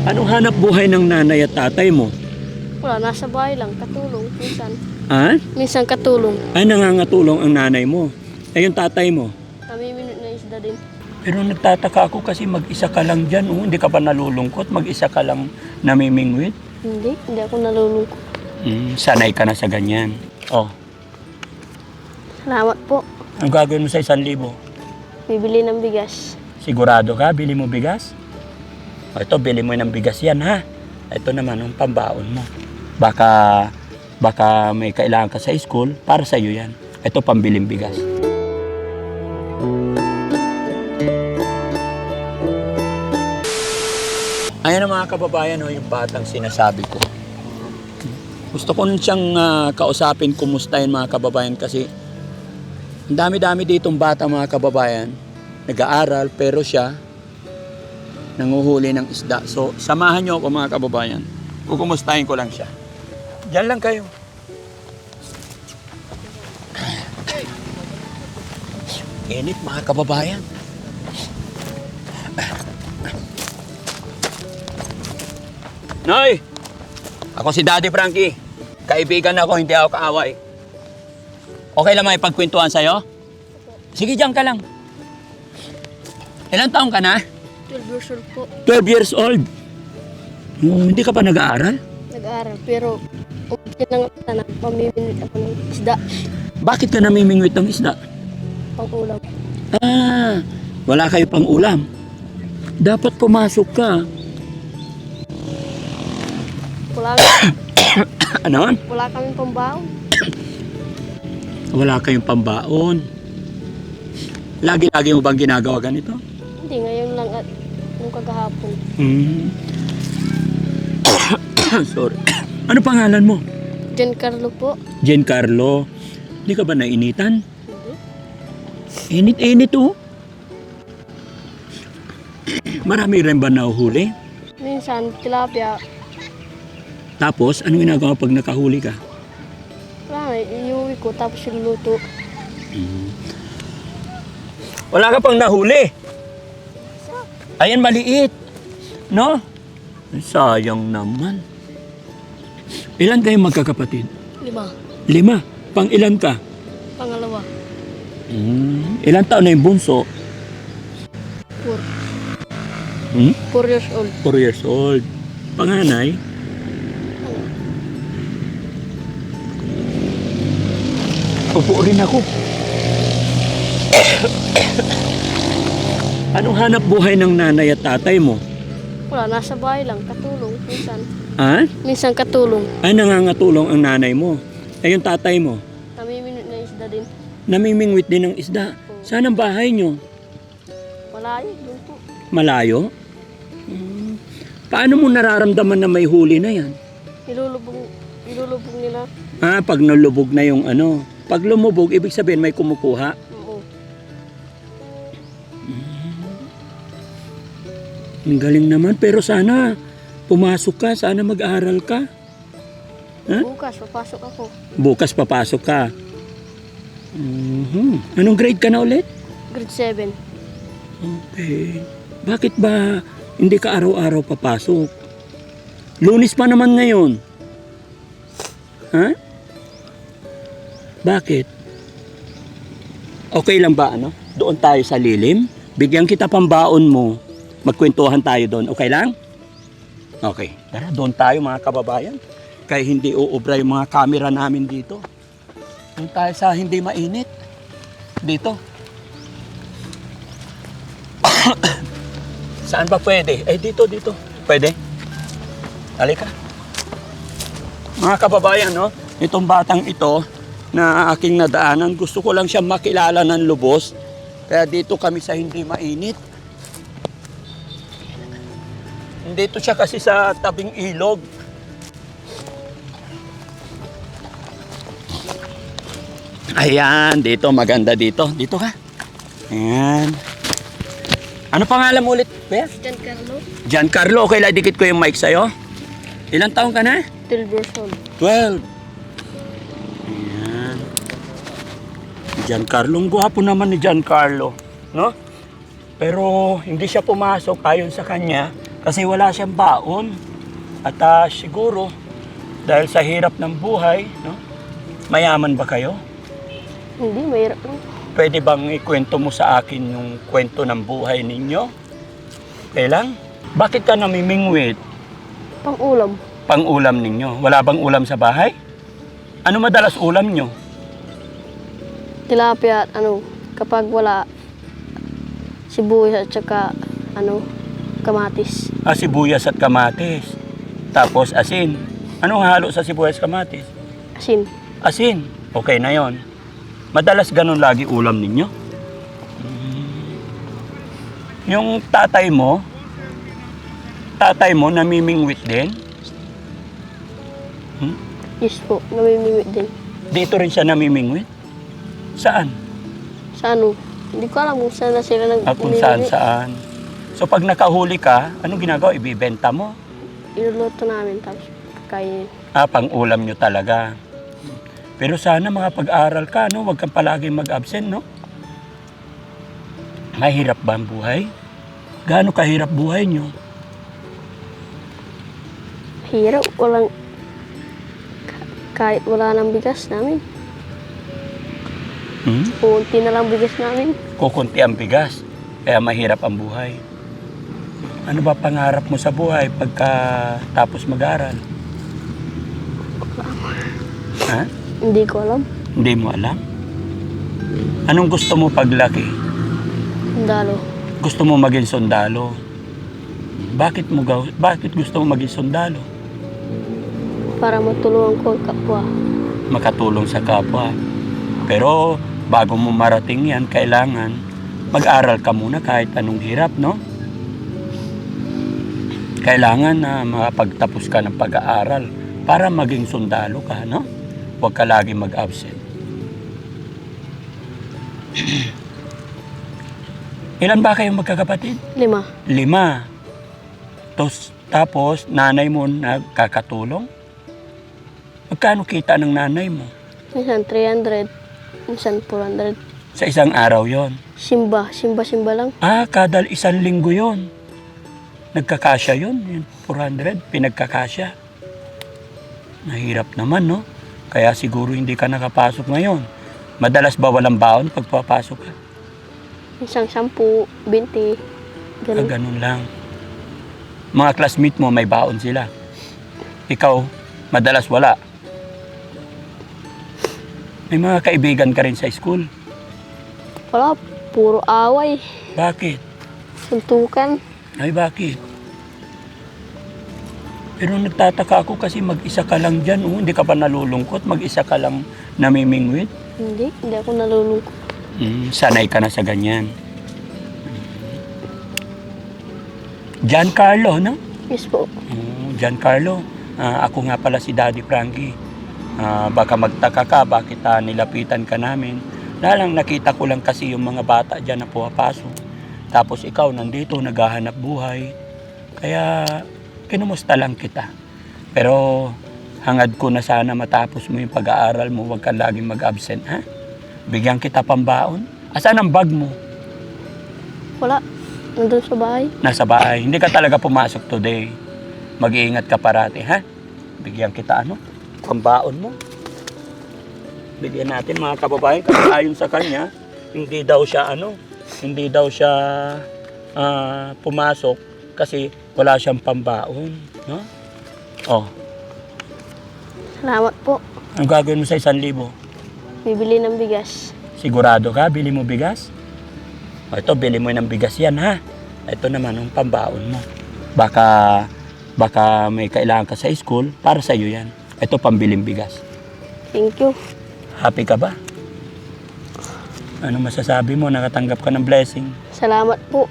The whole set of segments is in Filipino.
Anong hanap buhay ng nanay at tatay mo? Wala, nasa bahay lang, katulong, minsan. Ha? Minsan katulong. Ay, nangangatulong ang nanay mo. Ay, yung tatay mo. Namiminute na isda din. Pero nagtataka ako kasi mag-isa ka lang dyan. Oh. Hindi ka ba nalulungkot? Mag-isa ka lang namimingwit? Hindi, hindi ako nalulungkot. Mm, sanay ka na sa ganyan. Oh, Salamat po. ang gagawin mo sa isang libo? Bibili ng bigas. Sigurado ka? Bili mo bigas? O ito, bili mo ng bigas yan ha. Ito naman ang pambaon mo. Baka, baka may kailangan ka sa school, para sa iyo yan. Ito pambiling bigas. Ayan ang mga kababayan, oh, yung batang sinasabi ko. Gusto ko nun siyang ah, kausapin, kumustahin mga kababayan kasi ang dami-dami ditong bata mga kababayan, nag-aaral pero siya nanguhuli ng isda. So, samahan niyo ako mga kababayan. Kukumustahin ko lang siya. Diyan lang kayo. Init mga kababayan. Noy! Ako si Daddy Frankie. Kaibigan ako, hindi ako kaaway. Okay lang may pagkwentuhan sa'yo? Sige, diyan ka lang. Ilang taong ka na? 12 years old po. 12 years old. Hmm, hindi ka pa nag-aaral? Nag-aaral, pero umiti ng tanan, pamiminute ako ng isda. Bakit ka namimingwit ng isda? Pang ulam. Ah, wala kayo pang ulam. Dapat pumasok ka. Wala, Ano? wala kaming pambaon. Wala kayong pambaon. Lagi-lagi mo bang ginagawa ganito? Nung kagahapon. Hmm. Sorry. Ano pangalan mo? Giancarlo po. Giancarlo. Hindi ka ba nainitan? Hindi. Init-init oh. Marami rin ba nahuhuli? Minsan, tilapia. Tapos, ano ginagawa pag nakahuli ka? Wala na, iuwi ko tapos iluluto. Wala ka pang nahuli. Ayan, maliit. No? Ay, Sayang naman. Ilan kayong magkakapatid? Lima. Lima. Pang ilan ka? Pangalawa. Hmm. Ilan taon na yung bunso? Four. Hmm? Four years old. Four years old. Panganay? Upo rin ako. Anong hanap buhay ng nanay at tatay mo? Wala, nasa bahay lang, katulong. Minsan. Ha? Minsan katulong. Ay, nangangatulong ang nanay mo. Ay, yung tatay mo. Namiminute na isda din. Namimingwit din ng isda. Saan ang bahay nyo? Malayo, doon po. Malayo? Hmm. Paano mo nararamdaman na may huli na yan? Ilulubog, ilulubog nila. Ah, pag nalubog na yung ano. Pag lumubog, ibig sabihin may kumukuha. Oo. Ang galing naman. Pero sana, pumasok ka. Sana mag-aaral ka. Huh? Bukas, papasok ako. Bukas papasok ka. Mhm. Anong grade ka na ulit? Grade 7. Okay. Bakit ba hindi ka araw-araw papasok? Lunis pa naman ngayon. Ha? Bakit? Okay lang ba ano? Doon tayo sa lilim? Bigyan kita pambaon mo. Magkwentuhan tayo doon. Okay lang? Okay. Tara, doon tayo mga kababayan. Kaya hindi uubra yung mga camera namin dito. Doon tayo sa hindi mainit. Dito. Saan ba pwede? Eh, dito, dito. Pwede? Halika. Mga kababayan, no? Itong batang ito na aking nadaanan, gusto ko lang siya makilala ng lubos. Kaya dito kami sa hindi mainit. Dito siya kasi sa tabing ilog. Ayan, dito maganda dito. Dito ka. Ayan. Ano pangalan mo ulit, Kuya? Giancarlo, Giancarlo, okay lang dikit ko yung mic sa'yo. Ilang taong ka na? 12 years old. 12. Ayan. Giancarlo, ang gwapo naman ni Giancarlo. No? Pero hindi siya pumasok ayon sa kanya Kasi wala siyang baon. At ah, siguro, dahil sa hirap ng buhay, no? mayaman ba kayo? Hindi, mahirap lang. Pwede bang ikwento mo sa akin yung kwento ng buhay ninyo? Kailang? Bakit ka namimingwit? Pang ulam. Pang ulam ninyo? Wala bang ulam sa bahay? Ano madalas ulam nyo? Tilapia at ano, kapag wala sibuyas at saka ano, kamatis. Ah, sibuyas at kamatis. Tapos asin. Anong halo sa sibuyas kamatis? Asin. Asin. Okay na yon. Madalas ganun lagi ulam ninyo? Yung tatay mo, tatay mo namimingwit din? Hmm? Yes po, namimimit din. Dito rin siya namimingwit? Saan? Sa ano, hindi ko alam kung saan na sila nag Ah, kung saan saan. So pag nakahuli ka, anong ginagawa? Ibibenta mo? Iluluto namin tapos kainin. Ah, pang ulam nyo talaga. Pero sana mga pag-aral ka, no? Huwag kang palagi mag-absent, no? Mahirap ba ang buhay? Gaano kahirap buhay nyo? Hirap, walang ka- kahit wala nang bigas namin. Hmm? Kunti na lang bigas namin. Kukunti ang bigas, kaya mahirap ang buhay. Ano ba pangarap mo sa buhay pagka tapos mag-aral? Ha? Hindi ko alam. Hindi mo alam? Anong gusto mo paglaki? Dalo. Gusto mo maging sundalo? Bakit mo gaw bakit gusto mo maging sundalo? Para matulungan ko ang kapwa. Makatulong sa kapwa. Pero bago mo marating yan, kailangan mag-aral ka muna kahit anong hirap, no? Kailangan na makapagtapos ka ng pag-aaral para maging sundalo ka, no? Huwag ka lagi mag-absent. Ilan ba kayong magkakapatid? Lima. Lima. Tos, tapos, nanay mo nagkakatulong? Magkano kita ng nanay mo? Minsan 300. Minsan 400. Sa isang araw yon. Simba. Simba, simba lang. Ah, kada isang linggo yon. Nagkakasya yon, yung 400, pinagkakasya. Nahirap naman, no? Kaya siguro hindi ka nakapasok ngayon. Madalas ba walang baon pag papasok ka? Minsan 10, 20. Ah, Ganun. ganun lang. Mga classmate mo, may baon sila. Ikaw, madalas wala. May mga kaibigan ka rin sa school. Wala. Puro away. Bakit? Suntukan. Ay, bakit? Pero nagtataka ako kasi mag-isa ka lang dyan. Oh, hindi ka pa nalulungkot. Mag-isa ka lang namimingwit. Hindi. Hindi ako nalulungkot. Mm, sanay ka na sa ganyan. Giancarlo, no? Yes po. Oh, Giancarlo, ah, ako nga pala si Daddy Frankie. Ah, baka magtaka ka, bakit ah, nilapitan ka namin? Nalang nakita ko lang kasi yung mga bata dyan na pumapasok. Tapos ikaw nandito, naghahanap buhay. Kaya, kinumusta lang kita. Pero, hangad ko na sana matapos mo yung pag-aaral mo, huwag ka laging mag-absent, ha? Bigyan kita pambaon. Asan ang bag mo? Wala. Nandun sa bahay. Nasa bahay. Hindi ka talaga pumasok today. Mag-iingat ka parati, ha? Bigyan kita ano? Pambaon mo. Bigyan natin mga kababayan kasi ayon sa kanya, hindi daw siya ano, hindi daw siya ah, pumasok kasi wala siyang pambaon, no? Oh, Salamat po. ang gagawin mo sa isang libo? Bibili ng bigas. Sigurado ka, bili mo bigas? O ito, bili mo ng bigas yan, ha? Ito naman, ang pambaon mo. Baka, baka may kailangan ka sa school, para sa iyo yan. Ito, pambiling bigas. Thank you. Happy ka ba? Ano masasabi mo? Nakatanggap ka ng blessing. Salamat po.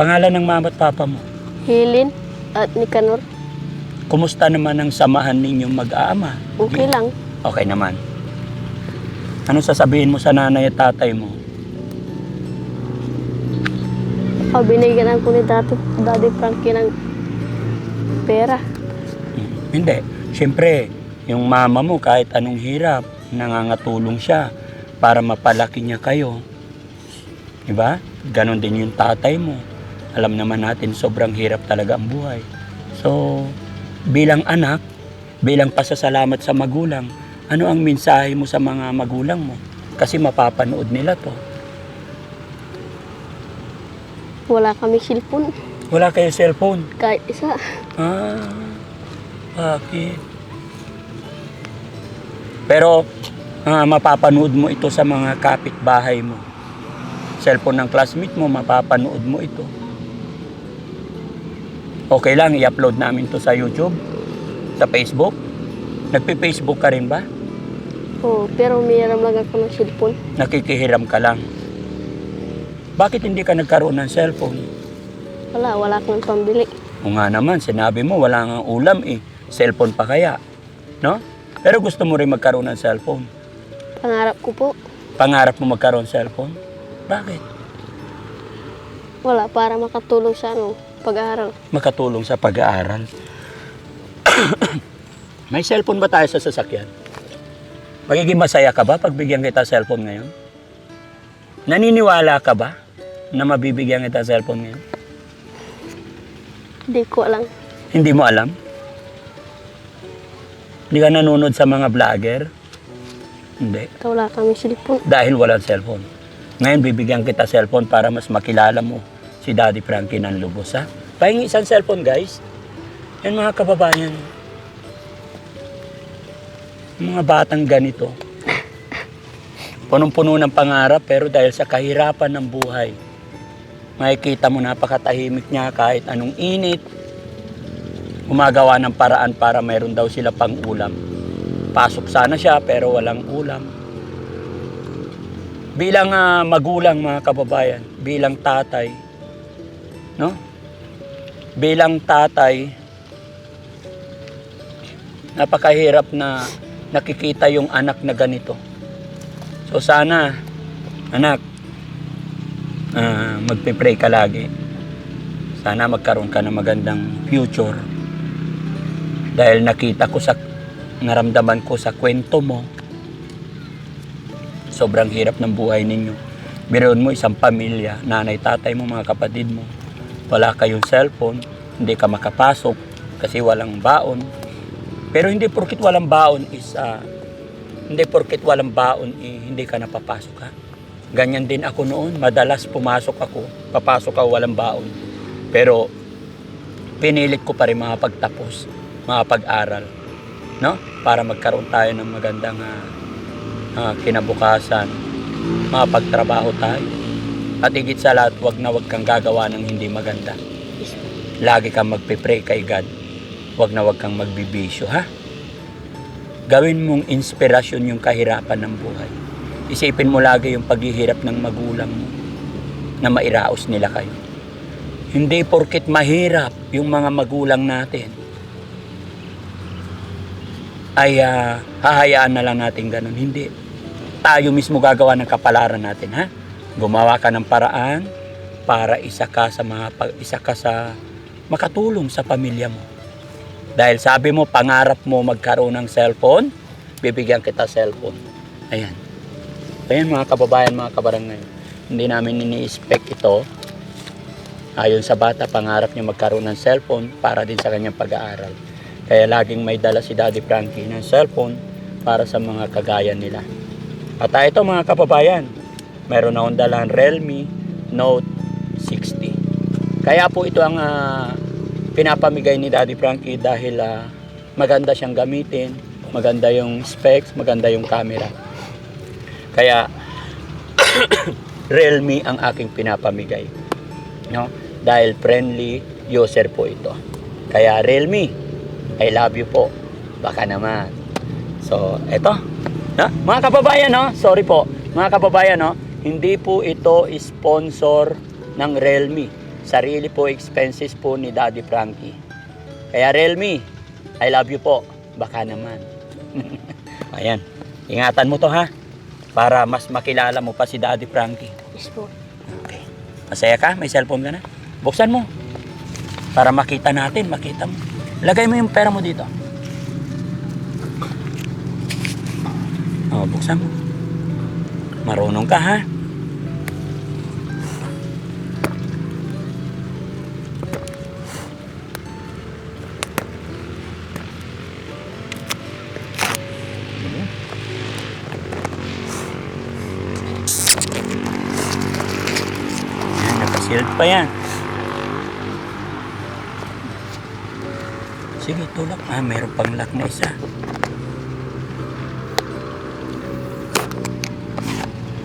Pangalan ng mama at papa mo. Hilin at Nicanor. Kumusta naman ang samahan ninyong mag-aama? Okay lang. Okay naman. Ano sasabihin mo sa nanay at tatay mo? Pa, binigyan ako ni Daddy, Daddy Frankie ng pera. Hindi. Siyempre, yung mama mo kahit anong hirap, nangangatulong siya para mapalaki niya kayo. Diba? Ganon din yung tatay mo. Alam naman natin sobrang hirap talaga ang buhay. So, bilang anak, bilang pasasalamat sa magulang, ano ang mensahe mo sa mga magulang mo? Kasi mapapanood nila to. Wala kami cellphone. Wala kayo cellphone. Kahit isa. Ah, bakit? Pero ah, mapapanood mo ito sa mga kapitbahay mo. Cellphone ng classmate mo, mapapanood mo ito. Okay lang, i-upload namin to sa YouTube, sa Facebook. Nagpi-Facebook ka rin ba? Oo, pero mayroon lang ako ng cellphone. Nakikihiram ka lang. Bakit hindi ka nagkaroon ng cellphone? Wala, wala akong pambili. O nga naman, sinabi mo, wala nga ulam eh. Cellphone pa kaya. No? Pero gusto mo rin magkaroon ng cellphone. Pangarap ko po. Pangarap mo magkaroon cellphone? Bakit? Wala, para makatulong sa ano, pag-aaral. Makatulong sa pag-aaral. May cellphone ba tayo sa sasakyan? Magiging masaya ka ba pag bigyan kita cellphone ngayon? Naniniwala ka ba na mabibigyan kita cellphone ngayon? Hindi ko alam. Hindi mo alam? Hindi ka nanonood sa mga vlogger? Hindi. Wala kami cellphone. Dahil walang cellphone. Ngayon, bibigyan kita cellphone para mas makilala mo si Daddy Frankie ng lubos, ha? Pahingi isang cellphone, guys. Yan mga kababayan. Mga batang ganito. Punong-puno ng pangarap, pero dahil sa kahirapan ng buhay, makikita mo napakatahimik niya kahit anong init. Gumagawa ng paraan para mayroon daw sila pang ulam. Pasok sana siya pero walang ulam bilang ah, magulang mga kababayan, bilang tatay, no? Bilang tatay, napakahirap na nakikita yung anak na ganito. So sana, anak, ah, magpe-pray ka lagi. Sana magkaroon ka ng magandang future. Dahil nakita ko sa, naramdaman ko sa kwento mo, sobrang hirap ng buhay ninyo. Biroon mo isang pamilya, nanay, tatay mo, mga kapatid mo. Wala kayong cellphone, hindi ka makapasok kasi walang baon. Pero hindi porkit walang baon is ah, hindi porkit walang baon eh, hindi ka napapasok ha. Ganyan din ako noon, madalas pumasok ako, papasok ako walang baon. Pero pinilit ko pa rin makapagtapos, makapag-aral, no? Para magkaroon tayo ng magandang ah, ah, kinabukasan, mapagtrabaho tayo. At higit sa lahat, wag na wag kang gagawa ng hindi maganda. Lagi kang magpipray kay God. Wag na wag kang magbibisyo, ha? Gawin mong inspirasyon yung kahirapan ng buhay. Isipin mo lagi yung paghihirap ng magulang mo na mairaos nila kayo. Hindi porkit mahirap yung mga magulang natin ay ah, hahayaan na lang natin ganun. Hindi. Tayo mismo gagawa ng kapalaran natin, ha? Gumawa ka ng paraan para isa ka sa mga isa ka sa makatulong sa pamilya mo. Dahil sabi mo, pangarap mo magkaroon ng cellphone, bibigyan kita cellphone. Ayan. Ayan mga kababayan, mga kabarangay. Hindi namin ini-expect ito. Ayon sa bata, pangarap niya magkaroon ng cellphone para din sa kanyang pag-aaral. Kaya laging may dala si Daddy Frankie ng cellphone para sa mga kagaya nila. At ah, ito mga kababayan, meron akong dalang Realme Note 60. Kaya po ito ang ah, pinapamigay ni Daddy Frankie dahil ah, maganda siyang gamitin, maganda yung specs, maganda yung camera. Kaya Realme ang aking pinapamigay. No? Dahil friendly user po ito. Kaya Realme, I love you po. Baka naman. So, eto. Na, mga kababayan, no? Sorry po. Mga kababayan, no? Hindi po ito sponsor ng Realme. Sarili po expenses po ni Daddy Frankie. Kaya Realme, I love you po. Baka naman. Ayan. Ingatan mo to ha. Para mas makilala mo pa si Daddy Frankie. Yes po. Okay. Masaya ka? May cellphone ka na? Buksan mo. Para makita natin, makita mo. Lagay mo yung pera mo dito. O, buksan mo. Marunong ka ha. Shield pa yan. Sige, tulak. Ah, meron pang lock na isa.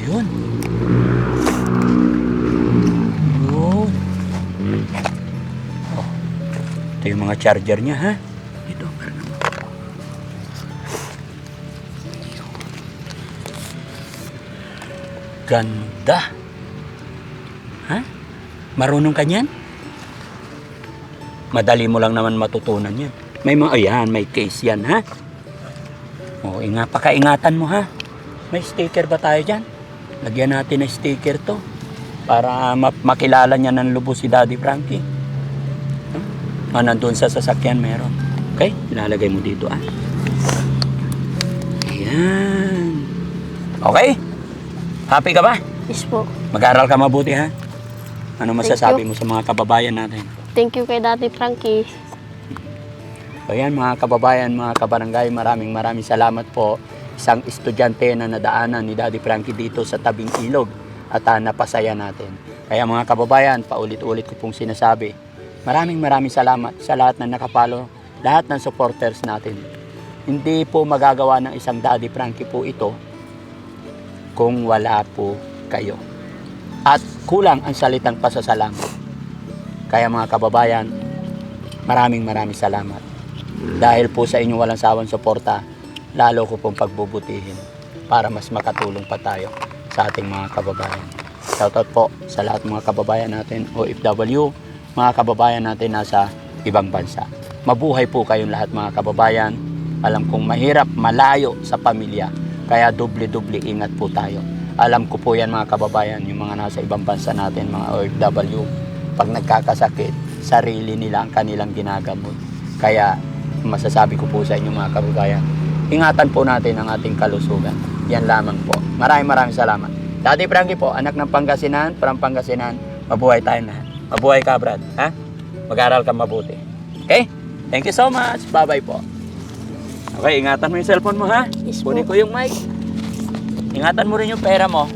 Ayun. Ayun. Oh. Ito yung mga charger niya, ha? Dito, naman. Ganda. Ha? Marunong ka niyan? Madali mo lang naman matutunan yan. May mga, ayan, may case yan, ha? O, inga, pakaingatan mo, ha? May sticker ba tayo dyan? Lagyan natin ng sticker to. Para ma- makilala niya ng lubos si Daddy Frankie. Ah, nandun sa sasakyan meron. Okay? Ilalagay mo dito, ah. Ayan. Okay? Happy ka ba? Yes po. Mag-aral ka mabuti, ha? Ano masasabi mo sa mga kababayan natin? Thank you kay Daddy Frankie. So mga kababayan, mga kabarangay, maraming maraming salamat po. Isang estudyante na nadaanan ni Daddy Frankie dito sa tabing ilog at ah, napasaya natin. Kaya mga kababayan, paulit-ulit ko pong sinasabi, maraming maraming salamat sa lahat ng nakapalo, lahat ng supporters natin. Hindi po magagawa ng isang Daddy Frankie po ito kung wala po kayo. At kulang ang salitang pasasalamat. Kaya mga kababayan, maraming maraming salamat. Dahil po sa inyong walang sawang suporta, lalo ko pong pagbubutihin para mas makatulong pa tayo sa ating mga kababayan. Shoutout po sa lahat mga kababayan natin OFW, mga kababayan natin nasa ibang bansa. Mabuhay po kayong lahat mga kababayan. Alam kong mahirap, malayo sa pamilya. Kaya doble-doble ingat po tayo. Alam ko po yan mga kababayan, yung mga nasa ibang bansa natin, mga OFW, pag nagkakasakit, sarili nila ang kanilang ginagamot. Kaya masasabi ko po sa inyo mga kababayan, ingatan po natin ang ating kalusugan. Yan lamang po. Maraming maraming salamat. Daddy Frankie po, anak ng Pangasinan, from Pangasinan, mabuhay tayo lahat. Mabuhay ka, Brad. Ha? Mag-aral ka mabuti. Okay? Thank you so much. Bye-bye po. Okay, ingatan mo yung cellphone mo, ha? Yes. Kunin ko yung mic. Ingatan mo rin yung pera mo.